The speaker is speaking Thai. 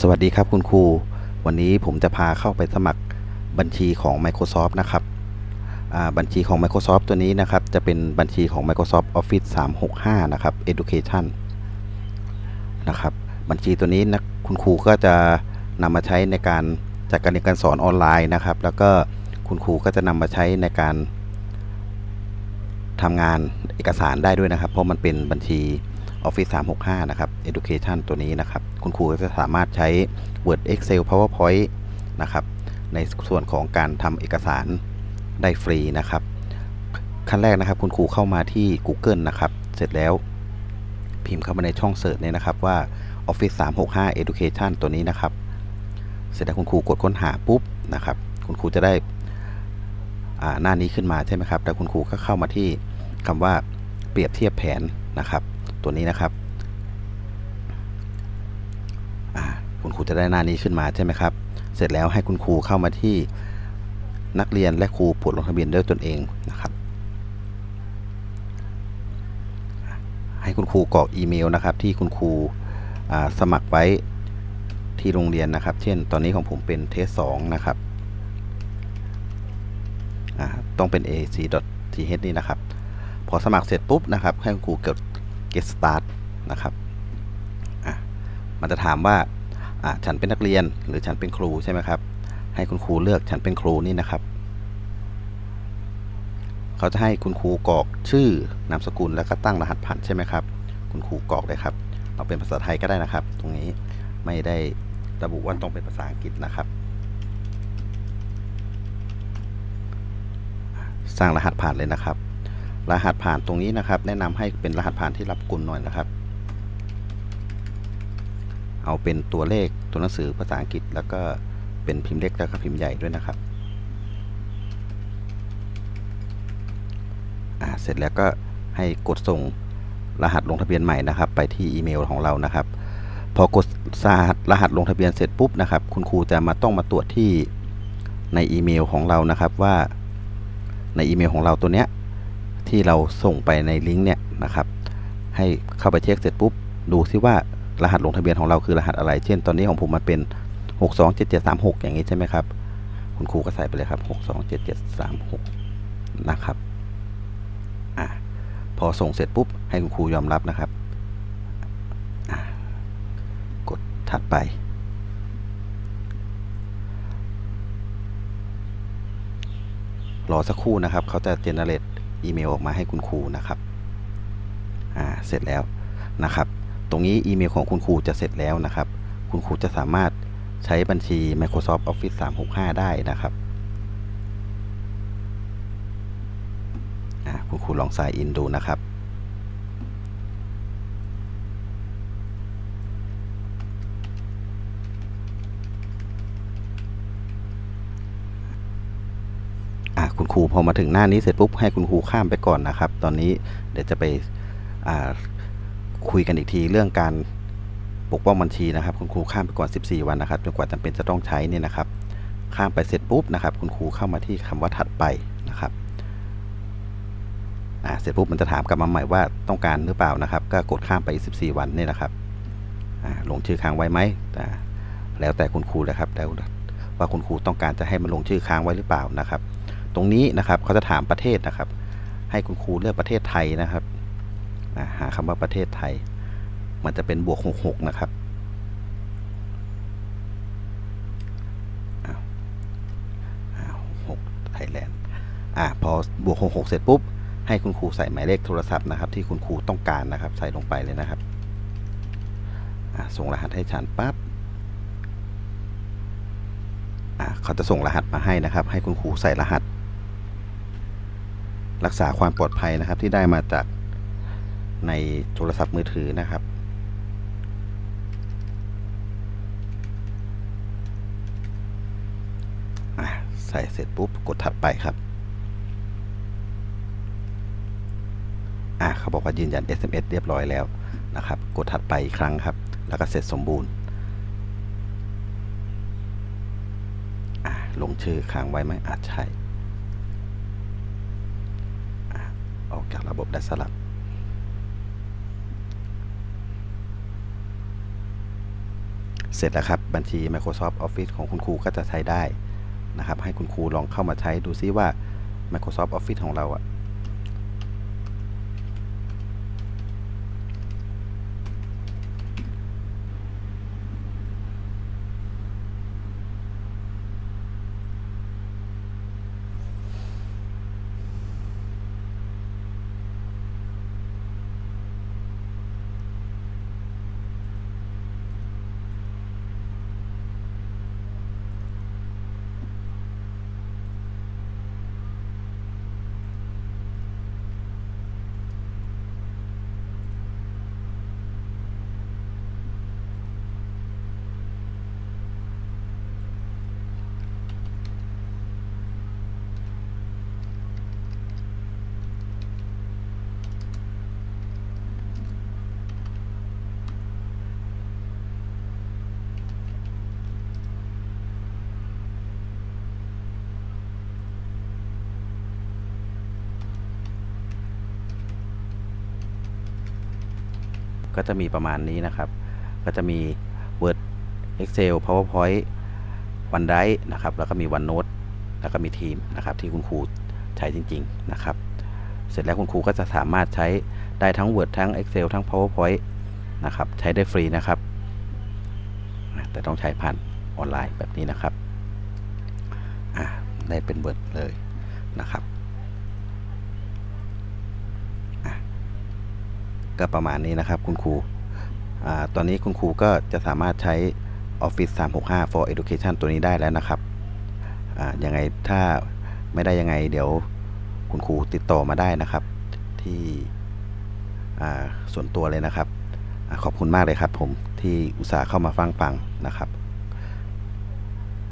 สวัสดีครับคุณครู วันนี้ผมจะพาเข้าไปสมัครบัญชีของ Microsoft นะครับบัญชีของ Microsoft ตัวนี้นะครับ จะเป็นบัญชีของ Microsoft Office 365 นะครับ Education นะครับ บัญชีตัวนี้นะคุณครูก็จะนำมาใช้ในการจัดการเรียนการสอนออนไลน์นะครับ แล้วก็คุณครูก็จะนำมาใช้ในการทำงานเอกสารได้ด้วยนะครับ เพราะมันเป็นบัญชี Office 365 นะครับ Education ตัวนี้นะครับ คุณครูก็จะสามารถใช้ Word Excel PowerPoint นะครับ ในส่วนของการทำเอกสารได้ฟรีนะครับ ขั้นแรกนะครับ คุณครูเข้ามาที่ Google นะครับ เสร็จแล้ว พิมพ์เข้ามาในช่องเสิร์ชเนี่ยนะครับว่า Office 365 Education ตัวนี้นะครับ เสร็จแล้วคุณครูกดค้นหาปุ๊บนะครับ คุณครูจะได้อ่าหน้านี้ขึ้นมาใช่ไหมครับแล้วคุณครูก็เข้ามาที่คำว่าเปรียบเทียบแผนนะครับ ตัวนี้นะครับคุณครูจะได้หน้านี้ขึ้นมาใช่ไหมครับ เสร็จแล้วให้คุณครูเข้ามาที่นักเรียนและครูปลดลงทะเบียนด้วยตนเองนะครับ ให้คุณครูกรอกอีเมลนะครับ ที่คุณครูสมัครไว้ที่โรงเรียนนะครับ เช่น ตอนนี้ของผมเป็นเทสสองนะครับต้องเป็น ac.th นี่นะครับ พอสมัครเสร็จปุ๊บนะครับ ให้คุณครูกด get start นะครับมันจะถามว่าฉันเป็นนักเรียนหรือฉันเป็นครูใช่ไหมครับ ให้คุณครูเลือกฉันเป็นครูนี่นะครับ เขาจะให้คุณครูกรอกชื่อนามสกุลแล้วก็ตั้งรหัสผ่านใช่ไหมครับ คุณครูกรอกเลยครับ เอาเป็นภาษาไทยก็ได้นะครับ ตรงนี้ไม่ได้ระบุว่าต้องเป็นภาษาอังกฤษนะครับ สร้างรหัสผ่านเลยนะครับ รหัสผ่านตรงนี้นะครับ แนะนำให้เป็นรหัสผ่านที่รับกุลหน่อยนะครับ เอาเป็นตัวเลขตัวหนังสือภาษาอังกฤษ แล้วก็เป็นพิมพ์เล็กแล้วก็พิมพ์ใหญ่ด้วยนะครับเสร็จแล้วก็ให้กดส่งรหัสลงทะเบียนใหม่นะครับ ไปที่อีเมลของเรานะครับ พอกดรหัสรหัสลงทะเบียนเสร็จปุ๊บนะครับ คุณครูจะมาต้องมาตรวจที่ในอีเมลของเรานะครับว่าในอีเมลของเราตัวเนี้ย ที่เราส่งไปในลิงก์เนี่ยนะครับ ให้เข้าไปเช็คเสร็จปุ๊บ ดูซิว่ารหัสลงทะเบียนของเราคือรหัสอะไร เช่น ตอนนี้ของผมมันเป็น 627736 อย่างนี้ใช่ไหมครับ คุณครูก็ใส่ไปเลยครับ 627736 นะครับอะพอส่งเสร็จปุ๊บ ให้คุณครูยอมรับนะครับ กดถัดไปรอสักครู่นะครับ เขาจะเจเนเรต อีเมลออกมาให้คุณครูนะครับอ่าเสร็จแล้วนะครับ ตรงนี้อีเมลของคุณครูจะเสร็จแล้วนะครับ คุณครูจะสามารถใช้บัญชี Microsoft Office 365 ได้นะครับคุณครูลองใส่อินดูนะครับ คุณครูพอมาถึงหน้านี้เสร็จปุ๊บให้คุณครูข้ามไปก่อนนะครับ ตอนนี้เดี๋ยวจะไปคุยกันอีกทีเรื่องการปกป้องบัญชีนะครับ คุณครูข้ามไปก่อน 14 วันนะครับจนกว่าจำเป็นจะต้องใช้เนี่ยนะครับ ข้ามไปเสร็จปุ๊บนะครับ คุณครูเข้ามาที่คำว่าถัดไปนะครับอ่าเสร็จปุ๊บมันจะถามกลับมาใหม่ว่าต้องการหรือเปล่านะครับ ก็กดข้ามไป 14 วันนี่นะครับอ่าลงชื่อค้างไว้ไหมแล้วแต่คุณครูเลยครับแล้วว่าคุณครูต้องการจะให้มันลงชื่อค้างไว้หรือเปล่านะครับ ตรงนี้นะครับเขาจะถามประเทศนะครับ ให้คุณครูเลือกประเทศไทยนะครับหาคำว่าประเทศไทย มันจะเป็นบวกหกหกนะครับหกไทยแลนด์อ่าพอบวกหกหกเสร็จปุ๊บ ให้คุณครูใส่หมายเลขโทรศัพท์นะครับ ที่คุณครูต้องการนะครับ ใส่ลงไปเลยนะครับส่งรหัสให้ฉันปั๊บเขาจะส่งรหัสมาให้นะครับ ให้คุณครูใส่รหัส รักษาความปลอดภัยนะครับ ที่ได้มาจากในโทรศัพท์มือถือนะครับอะใส่เสร็จปุ๊บกดถัดไปครับอะเขาบอกว่ายืนยัน SMS เรียบร้อยแล้วนะครับ กดถัดไปอีกครั้งครับ แล้วก็เสร็จสมบูรณ์อะลงชื่อค้างไว้ไหมอาจใช่ ออกจากระบบได้สลับ เสร็จแล้วครับ บัญชี Microsoft Office ของคุณครูก็จะใช้ได้นะครับ ให้คุณครูลองเข้ามาใช้ดูซิว่า Microsoft Office ของเราอะ ก็จะมีประมาณนี้นะครับ ก็จะมี Word Excel PowerPoint OneDrive นะครับ แล้วก็มี OneNote แล้วก็มีทีมนะครับ ที่คุณครูใช้จริง ๆ นะครับ เสร็จแล้วคุณครูก็จะสามารถใช้ได้ทั้ง Word ทั้ง Excel ทั้ง PowerPoint นะครับ ใช้ได้ฟรีนะครับ แต่ต้องใช้ผ่านออนไลน์แบบนี้นะครับ ได้เป็น Word เลยนะครับ ก็ประมาณนี้นะครับคุณครูอตอนนี้คุณครูก็จะสามารถใช้ Office 365 for Education ตัวนี้ได้แล้วนะครับยังไงถ้าไม่ได้ยังไงเดี๋ยวคุณครูติดต่อมาได้นะครับ ที่ส่วนตัวเลยนะครับอขอบคุณมากเลยครับผมที่อุตส่าห์เข้ามาฟังฟังนะครับ